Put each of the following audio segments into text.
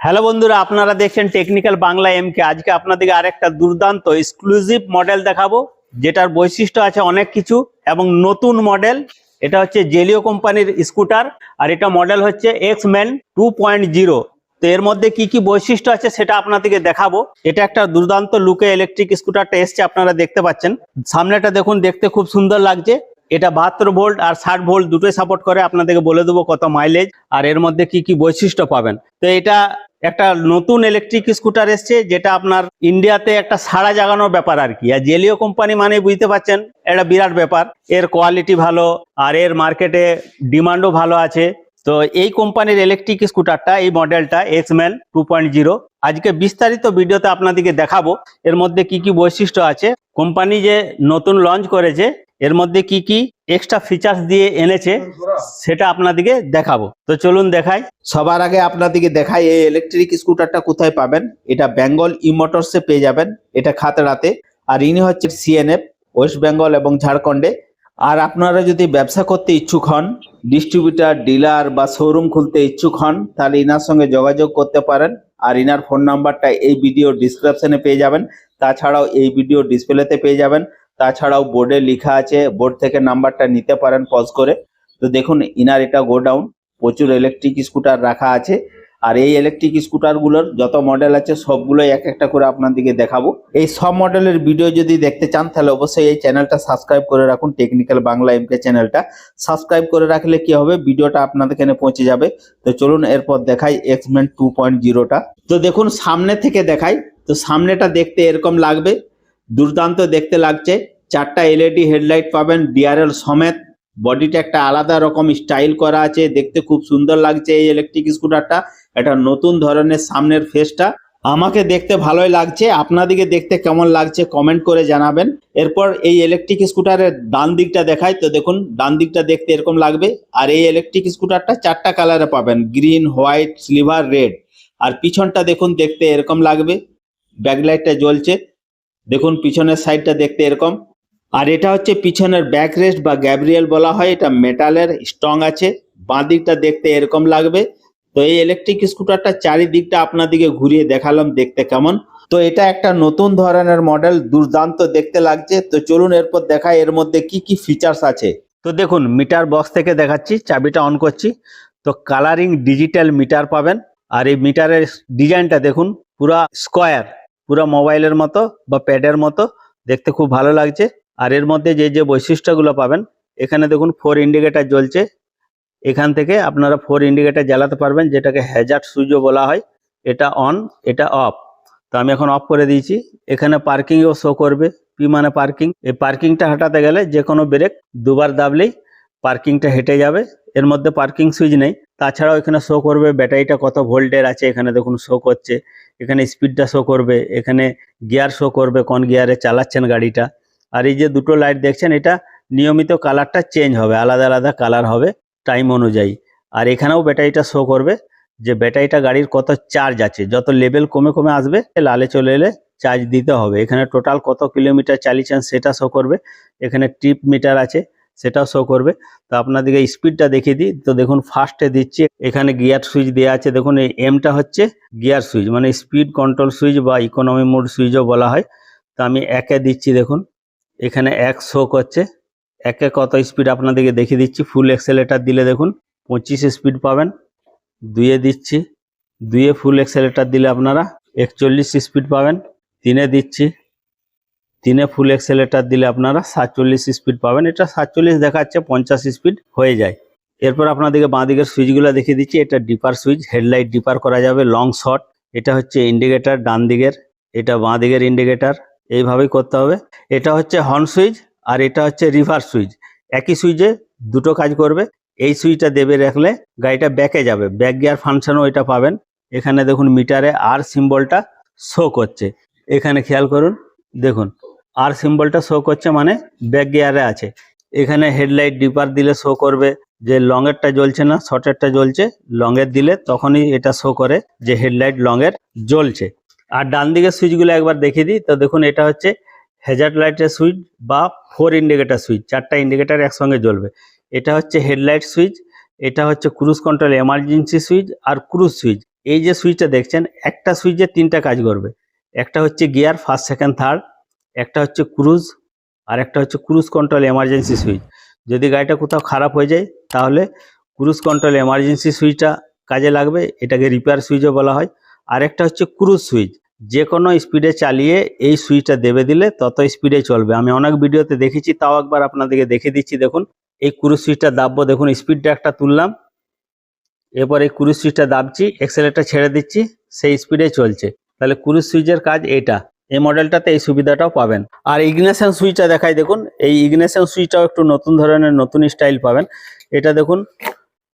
Hello বন্ধুরা, আপনারা দেখছেন টেকনিক্যাল বাংলা এমকে আজকে আপনাদেরকে আরেকটা দুর্দান্ত এক্সক্লুসিভ মডেল দেখাবো, যেটার বৈশিষ্ট্য আছে অনেক কিছু এবং নতুন মডেল এটা হচ্ছে জেলিও কোম্পানির স্কুটার আর এটা মডেল হচ্ছে X man two point zero তো এর মধ্যে কি কি বৈশিষ্ট্য আছে সেটা আপনাদেরকে দেখাবো। এটা একটা দুর্দান্ত লুকে ইলেকট্রিক স্কুটারটা এসছে, আপনারা দেখতে পাচ্ছেন। সামনেটা দেখুন, দেখতে খুব সুন্দর লাগছে। এটা বাহাত্তর ভোল্ট আর ষাট ভোল্ট দুটোই সাপোর্ট করে, আপনাদেরকে বলে দেবো কত মাইলেজ আর এর মধ্যে কি কি বৈশিষ্ট্য পাবেন। তো এটা একটা নতুন ইলেকট্রিক স্কুটার এসছে, যেটা আপনার ইন্ডিয়াতে একটা সাড়া জাগানোর ব্যাপার আর কি। আর জেলিও কোম্পানি মানে বুঝতে পারছেন, এটা বিরাট ব্যাপার। এর কোয়ালিটি ভালো, আর এর মার্কেটে ডিমান্ডও ভালো আছে। তো এই কোম্পানির ইলেকট্রিক স্কুটারটা এই মডেলটা এক্সম্যান টু পয়েন্ট জিরো আজকে বিস্তারিত ভিডিওতে আপনাদেরকে দেখাবো, এর মধ্যে কি কি বৈশিষ্ট্য আছে। কোম্পানি যে নতুন লঞ্চ করেছে, এর মধ্যে কি কি এক্সট্রা ফিচার্স দিয়ে এনেছে, সেটা আপনাদেরকে দেখাবো। তো চলুন দেখাই। সবার আগে আপনাদেরকে দেখাই, এই ইলেকট্রিক স্কুটারটা কোথায় পাবেন? এটা বেঙ্গল ই মোটরসে পেয়ে যাবেন, এটা খাতড়াতে। আর ইনি হচ্ছে সিএনএফ ওয়েস্ট বেঙ্গল এবং ঝাড়খণ্ডে আর আপনারা যদি ব্যবসা করতে ইচ্ছুক হন ডিস্ট্রিবিউটার ডিলার বা শোরুম খুলতে ইচ্ছুক হন, তাহলে ইনার সঙ্গে যোগাযোগ করতে পারেন। আর ইনার ফোন নাম্বারটা এই ভিডিও ডিসক্রিপশনে পেয়ে যাবেন। তাছাড়াও এই ভিডিও ডিসপ্লেতে পেয়ে যাবেন। তাছাড়াও বোর্ডে লেখা আছে বোর্ড থেকে নাম্বারটা নিতে পারেন পজ করে। তো দেখুন ইনার এটা গোডাউন প্রচুর ইলেকট্রিক স্কুটার রাখা আছে। আর এই ইলেকট্রিক স্কুটারগুলোর যত মডেল আছে সবগুলো এক একটা করে আপনাদেরকে দেখাবো। এই সব মডেলের ভিডিও যদি দেখতে চান, তাহলে অবশ্যই এই চ্যানেলটা সাবস্ক্রাইব করে রাখুন টেকনিক্যাল বাংলা এমকে চ্যানেলটা সাবস্ক্রাইব করে রাখলে কি হবে? ভিডিওটা আপনাদের এখানে পৌঁছে যাবে। তো চলুন, এরপর দেখাই এক্সমেন টু পয়েন্ট জিরোটা তো দেখুন, সামনে থেকে দেখাই। তো সামনেটা দেখতে এরকম লাগবে। দুর্দান্ত দেখতে লাগছে। চারটা এলইডি হেডলাইট পাবেন ডিআরএল সমেত। বডিটা একটা আলাদা রকম স্টাইল করা আছে, দেখতে খুব সুন্দর লাগছে এই ইলেকট্রিক স্কুটারটা এটা নতুন ধরনের সামনের ফেসটা আমাকে দেখতে ভালোই লাগছে, আপনাদেরকে দেখতে কেমন লাগছে কমেন্ট করে জানাবেন। এরপর এই ইলেকট্রিক স্কুটারের ডান দিকটা দেখাই, তো দেখুন, ডান দিকটা দেখতে এরকম লাগবে। আর এই ইলেকট্রিক স্কুটারটা চারটা কালারে পাবেন গ্রিন হোয়াইট সিলভার রেড আর পিছনটা দেখুন, দেখতে এরকম লাগবে। ব্যাকলাইটটা জ্বলছে। দেখুন পিছনের সাইডটা দেখতে এরকম। আর এটা হচ্ছে পিছনের ব্যাক রেস্ট বা গ্যাব্রিয়েল বলা হয়, এটা মেটালের স্ট্রং আছে, বাঁ দিকটা দেখতে এরকম লাগবে। তো এই ইলেকট্রিক স্কুটারটা চারিদিকটা আপনাদিকে ঘুরিয়ে দেখালাম দেখতে কেমন। তো এটা একটা নতুন ধরনের মডেল, দুর্দান্ত দেখতে লাগছে। তো চলুন এরপর দেখা এর মধ্যে কি কি ফিচার্স আছে। তো দেখুন মিটার বক্স থেকে দেখাচ্ছি, চাবিটা অন করছি। তো কালারিং ডিজিটাল মিটার পাবেন। আর এই মিটারের ডিজাইনটা দেখুন, পুরা স্কোয়ার পুরা মোবাইলের মতো বা প্যাডের মতো। দেখতে খুব ভালো লাগছে। আর এর মধ্যে যে যে বৈশিষ্ট্যগুলো পাবেন, এখানে দেখুন ফোর ইন্ডিকেটার জ্বলছে। এখান থেকে আপনারা ফোর ইন্ডিকেটার জ্বালাতে পারবেন, যেটাকে হ্যাজার্ড সুইচও বলা হয়। এটা অন এটা অফ তো আমি এখন অফ করে দিয়েছি। এখানে পার্কিংও শো করবে। পি মানে পার্কিং এই পার্কিংটা হাঁটাতে গেলে যে কোনো ব্রেক দুবার দাবলেই পার্কিংটা হেঁটে যাবে। এর মধ্যে পার্কিং সুইচ নেই। তাছাড়াও এখানে শো করবে ব্যাটারিটা কত ভোল্টের আছে, এখানে দেখুন শো করছে। এখানে স্পিডটা শো করবে, এখানে গিয়ার শো করবে, কোন গিয়ারে চালাচ্ছেন গাড়িটা। আর এই যে দুটো লাইট দেখছেন, এটা নিয়মিত কালারটা চেঞ্জ হবে, আলাদা আলাদা কালার হবে টাইম অনুযায়ী। আর এখানেও ব্যাটারিটা শো করবে যে ব্যাটারিটা গাড়ির কত চার্জ আছে। যত লেভেল কমে কমে আসবে, লালে চলে এলে চার্জ দিতে হবে। এখানে টোটাল কত কিলোমিটার চালিয়েছেন সেটা শো করবে। এখানে ট্রিপ মিটার আছে। সেটাও শো করবে। তো আপনাদেরকে স্পিডটা দেখিয়ে দিই। তো দেখুন ফার্স্টে দিচ্ছি, এখানে গিয়ার সুইচ দেওয়া আছে। দেখুন, এই এমটা হচ্ছে গিয়ার সুইচ মানে স্পিড কন্ট্রোল সুইচ বা ইকোনমি মোড সুইচও বলা হয়। তো আমি একে দিচ্ছি, দেখুন, এখানে এক শো করছে। একে কত স্পিড আপনাদেরকে দেখিয়ে দিচ্ছি। ফুল এক্সেলেটার দিলে দেখুন, পঁচিশ স্পিড পাবেন। দুয়ে দিচ্ছি দুয়ে ফুল এক্সেলেটার দিলে আপনারা একচল্লিশ স্পিড পাবেন। তিনে দিচ্ছি তিনে ফুল এক্সেলেটার দিলে আপনারা সাতচল্লিশ স্পিড পাবেন। এটা সাতচল্লিশ দেখাচ্ছে, পঞ্চাশ স্পিড হয়ে যায়। এরপর আপনাদেরকে বাঁ দিকের সুইচগুলো দেখিয়ে দিচ্ছি। এটা ডিপার সুইচ হেডলাইট ডিপার করা যাবে লং শট এটা হচ্ছে ইন্ডিকেটার ডান দিকের। এটা বাঁ দিকের ইন্ডিকেটার এইভাবেই করতে হবে। এটা হচ্ছে হর্ন সুইচ আর এটা হচ্ছে রিভার্স সুইচ একই সুইচে দুটো কাজ করবে। এই সুইচটা দেবে রাখলে গাড়িটা ব্যাকে যাবে। ব্যাক গিয়ার ফাংশনও এটা পাবেন। এখানে দেখুন মিটারে আর সিম্বলটা শো করছে। এখানে খেয়াল করুন। দেখুন আর সিম্বলটা শো করছে মানে ব্যাক গিয়ারে আছে। এখানে হেডলাইট ডিপার দিলে শো করবে যে লংয়েরটা জ্বলছে না শর্টেরটা জ্বলছে লংয়ের দিলে তখনই এটা শো করে যে হেডলাইট লংয়ের জ্বলছে। আর ডান দিকের সুইচগুলো একবার দেখিয়ে দিই, তো দেখুন এটা হচ্ছে হেজার্ড লাইটের সুইচ বা ফোর ইন্ডিকেটার সুইচ চারটা ইন্ডিকেটার একসঙ্গে জ্বলবে। এটা হচ্ছে হেডলাইট সুইচ এটা হচ্ছে ক্রুজ কন্ট্রোল এমার্জেন্সি সুইচ আর ক্রুজ সুইচ এই যে সুইচটা দেখছেন, একটা সুইচে তিনটা কাজ করবে। একটা হচ্ছে গিয়ার ফার্স্ট সেকেন্ড থার্ড একটা হচ্ছে ক্রুজ আর একটা হচ্ছে ক্রুজ কন্ট্রোল এমার্জেন্সি সুইচ যদি গাড়িটা কোথাও খারাপ হয়ে যায়, তাহলে ক্রুজ কন্ট্রোল এমার্জেন্সি সুইচটা কাজে লাগবে, এটাকে রিপেয়ার সুইচও বলা হয়। আর একটা হচ্ছে ক্রুজ সুইচ যে কোনো স্পিডে চালিয়ে এই সুইচটা দেবে দিলে তত স্পিডে চলবে। আমি অনেক ভিডিওতে দেখেছি, তাও একবার আপনাদেরকে দেখে দিচ্ছি, দেখুন। এই ক্রুজ সুইচটা দাববো, দেখুন স্পিডটা একটা তুললাম। এরপর এই ক্রুজ সুইচটা দাবছি এক্সেলেটর ছেড়ে দিচ্ছি, সেই স্পিডে চলছে। তাহলে ক্রুজ সুইচের কাজ এটা এই মডেলটাতে এই সুবিধাটাও পাবেন। আর ইগনেশন সুইচটা দেখাই দেখুন, এই ইগনেশন সুইচটাও একটু নতুন ধরনের, নতুন স্টাইল পাবেন। এটা দেখুন,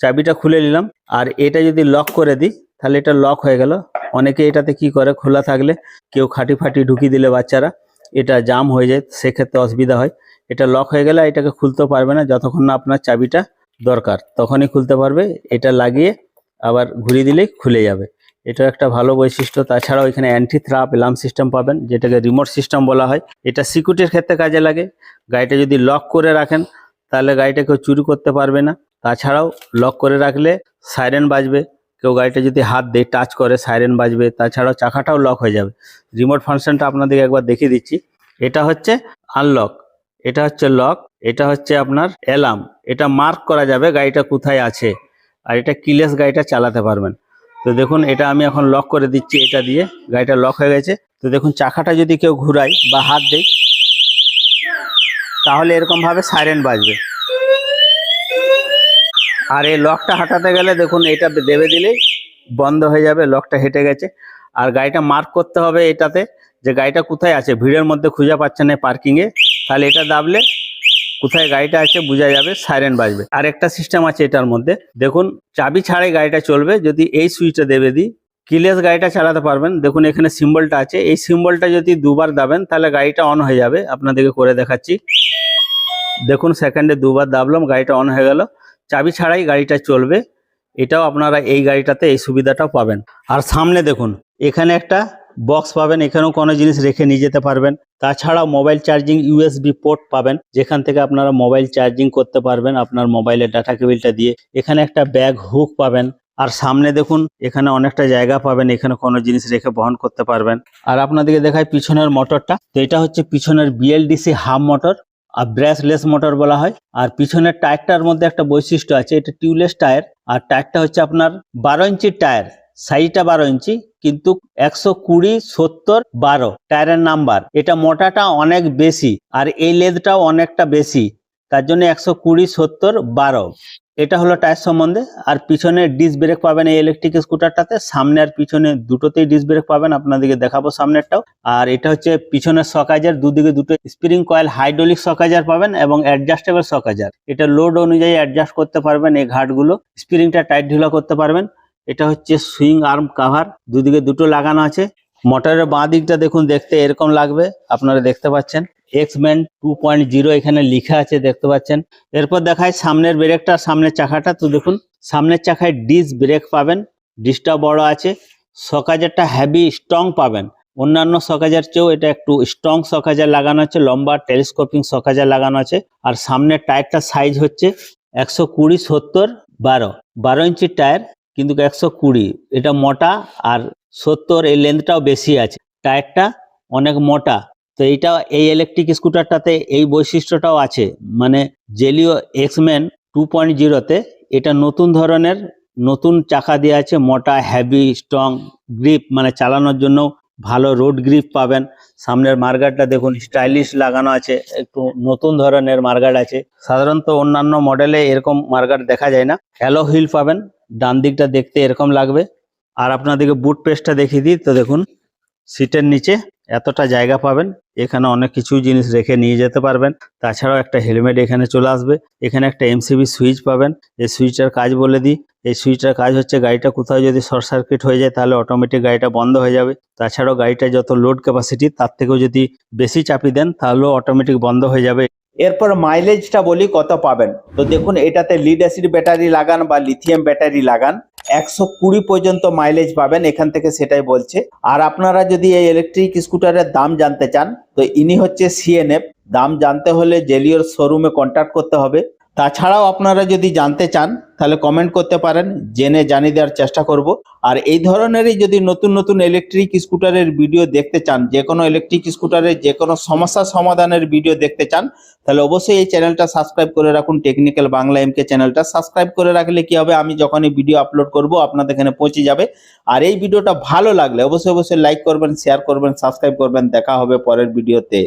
চাবিটা খুলে নিলাম। আর এটা যদি লক করে দিই, তাহলে এটা লক হয়ে গেল। অনেকে এটাতে কি করে, খোলা থাকলে কেউ খাটি ফাটি ঢুকিয়ে দিলে বাচ্চারা, এটা জাম হয়ে যায়, সেক্ষেত্রে অসুবিধা হয়। এটা লক হয়ে গেলে এটাকে খুলতে পারবে না, যতক্ষণ না আপনার চাবিটা দরকার, তখনই খুলতে পারবে। এটা লাগিয়ে আবার ঘুরিয়ে দিলেই খুলে যাবে। এটা একটা ভালো বৈশিষ্ট্য। তাছাড়াও এখানে অ্যান্টি থ্রাপ অ্যালার্ম সিস্টেম পাবেন, যেটাকে রিমোট সিস্টেম বলা হয়। এটা সিকিউরিটির ক্ষেত্রে কাজে লাগে। গাড়িটা যদি লক করে রাখেন, তাহলে গাড়িটা কেউ চুরি করতে পারবে না। তাছাড়াও লক করে রাখলে সাইরেন বাজবে। কেউ গাড়িটা যদি হাত দিয়ে টাচ করে সাইরেন বাজবে। তাছাড়াও চাকাটাও লক হয়ে যাবে। রিমোট ফাংশনটা আপনাদেরকে একবার দেখিয়ে দিচ্ছি। এটা হচ্ছে আনলক এটা হচ্ছে লক এটা হচ্ছে আপনার অ্যালার্ম এটা মার্ক করা যাবে গাড়িটা কোথায় আছে। আর এটা কিলেস গাড়িটা চালাতে পারবেন। তো দেখুন, এটা আমি এখন লক করে দিচ্ছি এটা দিয়ে। গাড়িটা লক হয়ে গেছে। তো দেখুন, চাকাটা যদি কেউ ঘুরাই বা হাত দেয়, তাহলে এরকম ভাবে সাইরেন বাজবে। আর এই লকটা হাঁটাতে গেলে দেখুন, এটা দেবে দিলেই বন্ধ হয়ে যাবে লকটা হেঁটে গেছে। আর গাড়িটা মার্ক করতে হবে এটাতে যে গাড়িটা কোথায় আছে। ভিড়ের মধ্যে খুঁজে পাচ্ছে না পার্কিংয়ে তাহলে এটা দাবলে কোথায় গাড়িটা আছে বোঝা যাবে সাইরেন বাজবে। আর একটা সিস্টেম আছে এটার মধ্যে। দেখুন, চাবি ছাড়াই গাড়িটা চলবে, যদি এই সুইচটা দেবে দিই কিলেস গাড়িটা চালাতে পারবেন। দেখুন, এখানে সিম্বলটা আছে। এই সিম্বলটা যদি দুবার দাবেন, তাহলে গাড়িটা অন হয়ে যাবে। আপনাদেরকে করে দেখাচ্ছি। দেখুন সেকেন্ডে দুবার দাবলাম, গাড়িটা অন হয়ে গেল। চাবি ছাড়াই গাড়িটা চলবে। এটাও আপনারা এই গাড়িটাতে এই সুবিধাটাও পাবেন। আর সামনে দেখুন, এখানে একটা বক্স পাবেন, এখানেও কোনো জিনিস রেখে নিয়ে যেতে পারবেন। তাছাড়াও মোবাইল চার্জিং ইউএসবি পোর্ট পাবেন, যেখান থেকে আপনারা মোবাইল চার্জিং করতে পারবেন আপনার মোবাইলের ডাটা কেবিলটা দিয়ে। এখানে একটা ব্যাগ হুক পাবেন, আর সামনে দেখুন, এখানে অনেকটা জায়গা পাবেন, এখানে কোনো জিনিস রেখে বহন করতে পারবেন। আর আপনাদেরকে দেখায় পিছনের মোটরটা তো এটা হচ্ছে পিছনের বিএলডিসি হাফ মোটর আর ব্রেসলেস মোটর বলা হয়। আর পিছনের টায়ারটার মধ্যে একটা বৈশিষ্ট্য আছে, এটা টিউবলেস টায়ার আর টায়ারটা হচ্ছে আপনার বারো ইঞ্চির টায়ার সাইজটা বারো ইঞ্চি। কিন্তু একশো কুড়ি, সত্তর, বারো। টায়ারের নাম্বার। এটা মোটাটা অনেক বেশি আর এই লেদটাও অনেকটা বেশি। তার জন্য একশো কুড়ি, সত্তর, বারো। এটা হলো টায়ার সম্বন্ধে। আর পিছনে ডিস ব্রেক পাবেন এই ইলেকট্রিক স্কুটারটাতে সামনে আর পিছনে দুটোতেই ডিস ব্রেক পাবেন। আপনাদেরকে দেখাবো সামনেরটাও। আর এটা হচ্ছে পিছনের সকাজার দুদিকে দুটো স্প্রিং কয়েল হাইড্রোলিক সকাজার পাবেন এবং অ্যাডজাস্টেবল সকাজার এটা লোড অনুযায়ী অ্যাডজাস্ট করতে পারবেন এই ঘাটগুলো। স্প্রিংটা টাইট ঢিলা করতে পারবেন। এটা হচ্ছে সুইং আর্ম কাভার। দুদিকে দুটো লাগানো আছে। মোটরের বাঁ দিকটা দেখুন, দেখতে এরকম লাগবে, আপনারা দেখতে পাচ্ছেন। এক্সম্যান টু পয়েন্ট জিরো এখানে লিখা আছে, দেখতে পাচ্ছেন। এরপর দেখায় সামনের ব্রেকটা, সামনের চাকাটা। তো দেখুন, সামনের চাকায় ডিস ব্রেক পাবেন ডিসটা বড় আছে। সকাজারটা হেভি স্ট্রং পাবেন। অন্যান্য সকাজার চেয়েও এটা একটু স্ট্রং সকাজার লাগানো আছে। লম্বা টেলিস্কোপিং সকাজার লাগানো আছে। আর সামনের টায়ারটা সাইজ হচ্ছে একশো কুড়ি সত্তর বারো। বারো ইঞ্চির টায়ার কিন্তু একশো কুড়ি। এটা মোটা আর সত্তর এই লেন্থটাও বেশি আছে। টায়ারটা অনেক মোটা। তো এইটা, এই ইলেকট্রিক স্কুটারটাতে এই বৈশিষ্ট্যটাও আছে। মানে জেলিও এক্সম্যান টু পয়েন্ট জিরোতে এটা নতুন ধরনের, নতুন চাকা দেওয়া আছে, মোটা হ্যাভি স্ট্রং গ্রিপ মানে চালানোর জন্য ভালো রোড গ্রিপ পাবেন। সামনের মার্গারটা দেখুন স্টাইলিশ লাগানো আছে, একটু নতুন ধরনের মার্গার আছে। সাধারণত অন্যান্য মডেলে এরকম মার্গার দেখা যায় না। হ্যালো হুইল পাবেন, ডান দিকটা দেখতে এরকম লাগবে। আর আপনাদেরকে বুট পেস্টটা দেখিয়ে দিই, তো দেখুন সিটের নিচে এতটা জায়গা পাবেন। এখানে অনেক কিছু জিনিস রেখে নিয়ে যেতে পারবেন। তাছাড়াও একটা হেলমেট এখানে চলে আসবে। এখানে একটা এমসিবি সুইচ পাবেন। এই সুইচটার কাজ বলে দিই এই সুইচটার কাজ হচ্ছে গাড়িটা কোথাও যদি শর্ট সার্কিট হয়ে যায় তাহলে অটোমেটিক গাড়িটা বন্ধ হয়ে যাবে। তাছাড়াও গাড়িটা যত লোড ক্যাপাসিটি তার থেকেও যদি বেশি চাপি দেন তাহলেও অটোমেটিক বন্ধ হয়ে যাবে। এরপর মাইলেজটা বলি কত পাবেন? তো দেখুন, এটাতে লিড অ্যাসিড ব্যাটারি লাগান বা লিথিয়াম ব্যাটারি লাগান, একশো কুড়ি পর্যন্ত মাইলেজ পাবেন এখান থেকে সেটাই বলছে। আর আপনারা যদি এই ইলেকট্রিক স্কুটারের দাম জানতে চান, তো ইনি হচ্ছে সিএনএফ দাম জানতে হলে জেলিওর শোরুমে কন্ট্যাক্ট করতে হবে। তাছাড়াও আপনারা যদি জানতে চান, তাহলে কমেন্ট করতে পারেন, জেনে জানিয়ে দেওয়ার চেষ্টা করব। আর এই ধরনেরই যদি নতুন নতুন ইলেকট্রিক স্কুটারের ভিডিও দেখতে চান, যে কোনো ইলেকট্রিক স্কুটারের যে কোনো সমস্যা সমাধানের ভিডিও দেখতে চান, তাহলে অবশ্যই এই চ্যানেলটা সাবস্ক্রাইব করে রাখুন। টেকনিক্যাল বাংলা এমকে চ্যানেলটা সাবস্ক্রাইব করে রাখলে কি হবে? আমি যখনই ভিডিও আপলোড করব, আপনাদের এখানে পৌঁছে যাবে। আর এই ভিডিওটা ভালো লাগলে অবশ্যই অবশ্যই লাইক করবেন শেয়ার করবেন সাবস্ক্রাইব করবেন। দেখা হবে পরের ভিডিওতে